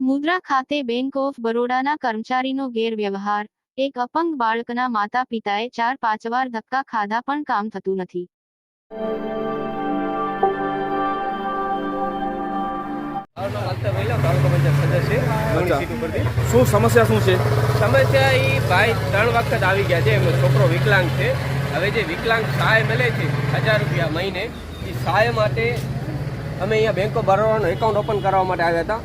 મુદ્રા ખાતે bank of બરોડાના કર્મચારીનો ગેરવ્યવહાર. એક અપંગ બાળકના માતા પિતાએ ચાર પાંચ વાર ધક્કા ખાધા પણ કામ થતું નથી. શું સમસ્યા શું છે? સમસ્યા એ ભાઈ ત્રણ વખત આવી ગયા છે એમનો છોકરો વિકલાંગ છે. હવે જે વિકલાંગ સહાય મળે છે હજાર રૂપિયા મહિને એ સહાય માટે અમે અહીંયા બેંક ઓફ બરોડાનું એકાઉન્ટ ઓપન કરવા માટે આવ્યા હતા.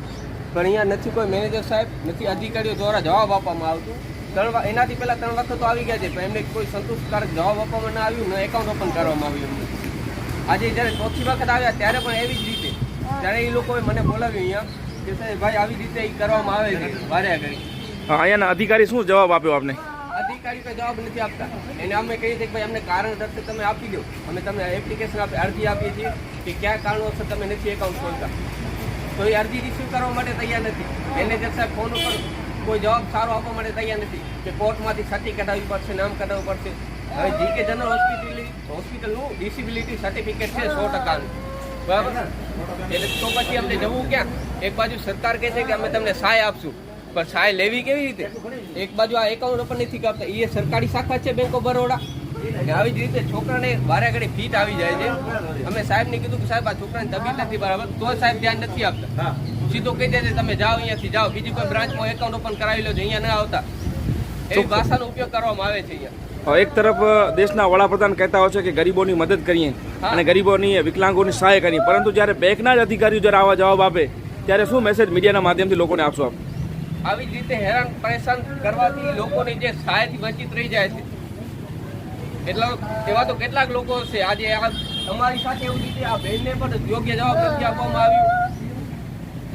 પણ અહીંયા નથી કોઈ મેનેજર સાહેબ નથી અધિકારીઓ દ્વારા જવાબ આપવામાં આવતું. ત્રણ એનાથી પહેલાં ત્રણ વખત તો આવી ગયા છે પણ એમને કોઈ સંતોષકારક જવાબ આપવામાં ના આવ્યું ન એકાઉન્ટ ઓપન કરવામાં આવ્યું આજે જ્યારે ચોથી વખત આવ્યા ત્યારે પણ એવી જ રીતે. ત્યારે એ લોકોએ મને બોલાવ્યું અહીંયા કે સાહેબ ભાઈ આવી રીતે એ કરવામાં આવે છે. વારે હા, અહીંયાના અધિકારી શું જવાબ આપ્યો આપને? અધિકારી કોઈ જવાબ નથી આપતા. એને અમે કહીએ છીએ કે ભાઈ અમને કારણ દર્શક તમે આપી દો. અમે તમને એપ્લિકેશન આપી અરજી આપીએ છીએ કે ક્યાં કારણોસર તમે નથી એકાઉન્ટ ખોલતા. તો એ અરજી રિસીવ કરવા માટે તૈયાર નથી. મેનેજર સાહેબ ફોન ઉપર કોઈ જવાબ સારો આપવા માટે તૈયાર નથી કે કોર્ટમાંથી સર્ટી કઢાવવી પડશે નામ કઢાવવું પડશે. હવે જીકે જનરલ હોસ્પિટલ હોસ્પિટલનું ડિસેબિલિટી સર્ટિફિકેટ છે સો ટકાનું. બરાબર? એટલે તો પછી અમને જવું ક્યાં? એક બાજુ સરકાર કહે છે કે અમે તમને સહાય આપશું. પણ સહાય લેવી કેવી રીતે? એક બાજુ આ એકાઉન્ટ ઓપન નથી કરતા. એ સરકારી શાખા છે બેંક ઓફ બરોડા આવી જ રીતે છોકરાને વારે ઘડી ફીટ આવી જાય છે. અમે સાહેબને કીધું કે સાહેબ આ છોકરાની તબિયત નથી બરાબર. તો સાહેબ ધ્યાન નથી આપતા. સીધો કહી દે છે તમે જાઓ અહીંયાથી જાઓ. બીજી કોઈ બ્રાન્ચમાં એકાઉન્ટ ઓપન કરાવી લો અહીંયા ના આવતા. એવી ભાષાનો ઉપયોગ કરવામાં આવે છે અહીંયા. એક તરફ દેશના વડાપ્રધાન કહેતા હોય છે કે ગરીબોની મદદ કરીએ અને ગરીબોની વિકલાંગોની સહાય કરીએ. પરંતુ જ્યારે બેંકના જ અધિકારીઓ જ્યારે આવા જવાબ આપે ત્યારે શું મેસેજ મીડિયાના માધ્યમથી લોકોને આપશો આપ? આવી જ રીતે હેરાન પરેશાન કરવાથી લોકોની જે સહાયથી વંચિત રહી જાય છે. એટલા એવા તો કેટલાક લોકો છે. આજે આ તમારી સાથે એવું રીતે આ બેનને પણ યોગ્ય જવાબ નથી આપવામાં આવ્યું.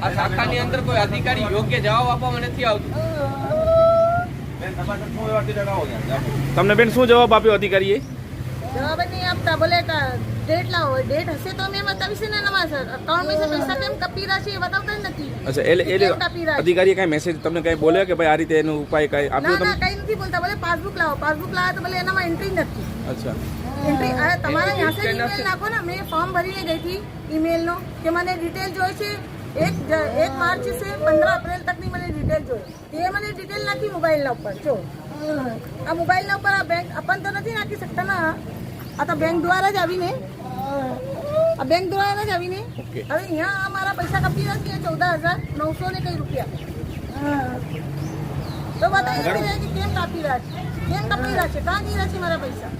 આ શાખાની અંદર કોઈ અધિકારી યોગ્ય જવાબ આપવામાં નથી આવતું. તમને બેન શું જવાબ આપ્યો અધિકારીએ? જવાબ નહીં આપતા બોલે ડેટ લાવો ડેટ હશે તો મેં અમે છે ને નવા સર અકાઉન્ટમાં સે પૈસા કેમ કપી રહ્યા છે એ બતાવતા નથી. અચ્છા એટલે એટલે અધિકારીએ કાંઈ મેસેજ તમને કાંઈ બોલ્યો કે ભાઈ આ રીતે એનો ઉપાય કાંઈ આપ્યો તમને? કાંઈ નથી બોલતા બોલે પાસબુક લાવો. પાસબુક લાવો તો બોલે એનામાં એન્ટ્રી નથી. અચ્છા. એન્ટ્રી તમારા યાસે ઈમેલ નાખો ને મેં ફોર્મ ભરીને ગઈ હતી ઈમેલનો કે મને ડિટેલ જોઈએ છે એક એક માર્ચ છે પંદર અપ્રિલ તકની મને ડિટેલ જોઈએ તે મને ડિટેલ નાખી મોબાઈલના ઉપર જો. આ મોબાઈલના ઉપર આ બેંક આપણ તો નથી નાખી શકતા ના. આ તો બેંક દ્વારા જ આવીને આ બેંક દ્વારા જ આવીને હવે અહીંયા આ મારા પૈસા કપી નથી ચૌદ હજાર નવસો ને કઈ રૂપિયા. તો બતાવી કે કેમ કાપી રહ્યા છે. કેમ કપી રહ્યા છે? કાં નહીં રહ્યા મારા પૈસા?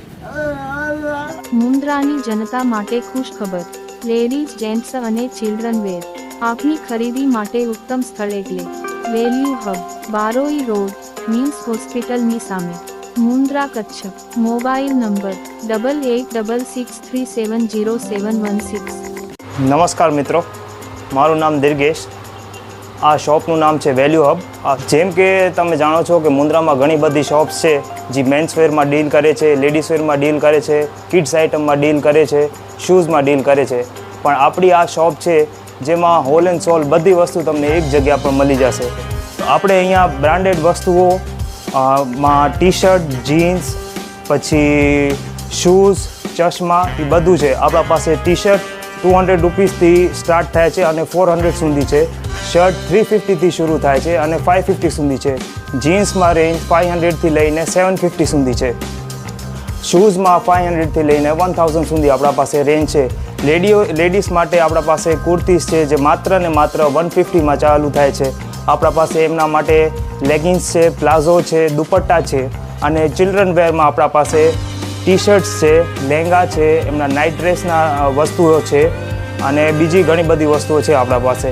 મુન્દ્રાની જનતા માટે ખુશ ખબર લેડીઝ જેન્ટ્સ અને ચિલ્ડ્રન વેર આપની ખરીદી માટે ઉત્તમ સ્થળ એટલે value hub, Baroi road news હોસ્પિટલની સામે. Mundra Kutch, mobile number, double eight double six three seven zero seven one six. નમસ્કાર મિત્રો, મારું નામ દિર્ગેશ. આ શોપનું નામ છે વેલ્યુ હબ. જેમ કે તમે જાણો છો કે મુન્દ્રામાં ઘણી બધી શોપ્સ છે, જે મેન્સવેરમાં ડીલ કરે છે, લેડીઝ વેરમાં ડીલ કરે છે, કિડ્સ આઇટમમાં ડીલ કરે છે, શૂઝમાં ડીલ કરે છે. પણ આપણી આ શોપ છે જેમાં હોલ એન્ડ સોલ બધી વસ્તુ તમને એક જગ્યા પર મળી જશે. આપણે અહીંયા બ્રાન્ડેડ વસ્તુઓ માં ટી શર્ટ જીન્સ પછી શૂઝ ચશ્મા, એ બધું છે. આપણા પાસે ટી શર્ટ ટુ હંડ્રેડ રૂપીસથી સ્ટાર્ટ થાય છે અને ફોર હંડ્રેડ સુધી છે. શર્ટ થ્રી ફિફ્ટીથી શરૂ થાય છે અને ફાઇવ ફિફ્ટી સુધી છે. જીન્સમાં રેન્જ ફાઇવ હંડ્રેડથી લઈને સેવન ફિફ્ટી સુધી છે. શૂઝમાં ફાઇવ હંડ્રેડથી લઈને વન થાઉઝન્ડ સુધી આપણા પાસે રેન્જ છે. લેડીઓ લેડીઝ માટે આપણા પાસે કુર્તીઝ છે જે માત્ર ને માત્ર વન ફિફ્ટીમાં ચાલુ થાય છે. આપણા પાસે એમના માટે લેગિન્સ છે, પ્લાઝો છે, દુપટ્ટા છે અને ચિલ્ડ્રન વેરમાં આપણા પાસે ટી શર્ટ્સ છે લહેંગા છે, એમના નાઇટ ડ્રેસના વસ્તુઓ છે અને બીજી ઘણી બધી વસ્તુઓ છે આપણા પાસે.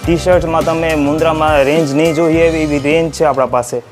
ટી શર્ટમાં તમે મુન્દ્રામાં રેન્જ નહીં જોઈએ એવી રેન્જ છે આપણા પાસે.